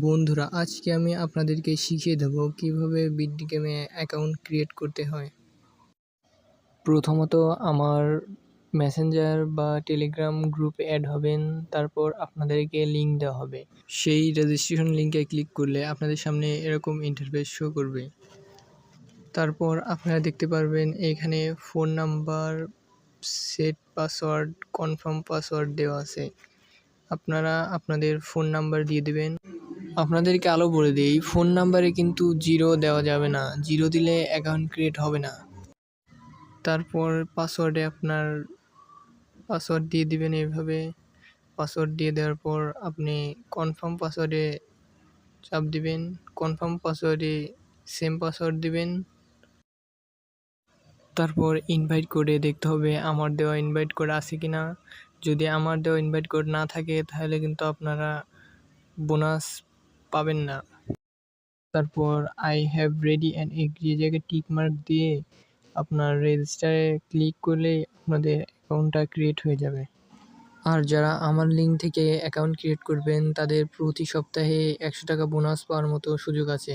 বন্ধুরা, আজকে আমি আপনাদেরকে শিখিয়ে দেবো কীভাবে বিডি গেমে অ্যাকাউন্ট ক্রিয়েট করতে হয়। প্রথমত আমার মেসেঞ্জার বা টেলিগ্রাম গ্রুপে অ্যাড হবেন, তারপর আপনাদেরকে লিঙ্ক দেওয়া হবে। সেই রেজিস্ট্রেশন লিঙ্কে ক্লিক করলে আপনাদের সামনে এরকম ইন্টারফেস শো করবে। তারপর আপনারা দেখতে পারবেন এখানে phone number set password confirm password দেওয়া আছে। আপনারা আপনাদের ফোন নাম্বার দিয়ে দেবেন। আপনাদেরকে আলো বলে দিই ফোন নাম্বারে কিন্তু জিরো দেওয়া যাবে না। জিরো দিলে অ্যাকাউন্ট ক্রিয়েট হবে না। তারপর পাসওয়ার্ডে আপনার পাসওয়ার্ড দিয়ে দিবেন এইভাবে পাসওয়ার্ড দিয়ে দেওয়ার পর আপনি কনফার্ম পাসওয়ার্ডে চাপ দিবেন। কনফার্ম পাসওয়ার্ডে সেম পাসওয়ার্ড দিবেন। তারপর ইনভাইট কোডে দেখতে হবে, আমার দেওয়া ইনভাইট কোড আছে কি না যদি আমার দেওয়া ইনভাইট কোড না থাকে, তাহলে কিন্তু আপনারা বোনাস পাবেন না। তারপর I have ready and agree জায়গায় টিক মার্ক দিয়ে আপনার রেজিস্টারে ক্লিক করলে আপনাদের অ্যাকাউন্টটা ক্রিয়েট হয়ে যাবে। আর যারা আমার লিঙ্ক থেকে অ্যাকাউন্ট ক্রিয়েট করবেন, তাদের প্রতি সপ্তাহে একশো টাকা বোনাস পাওয়ার মতো সুযোগ আছে।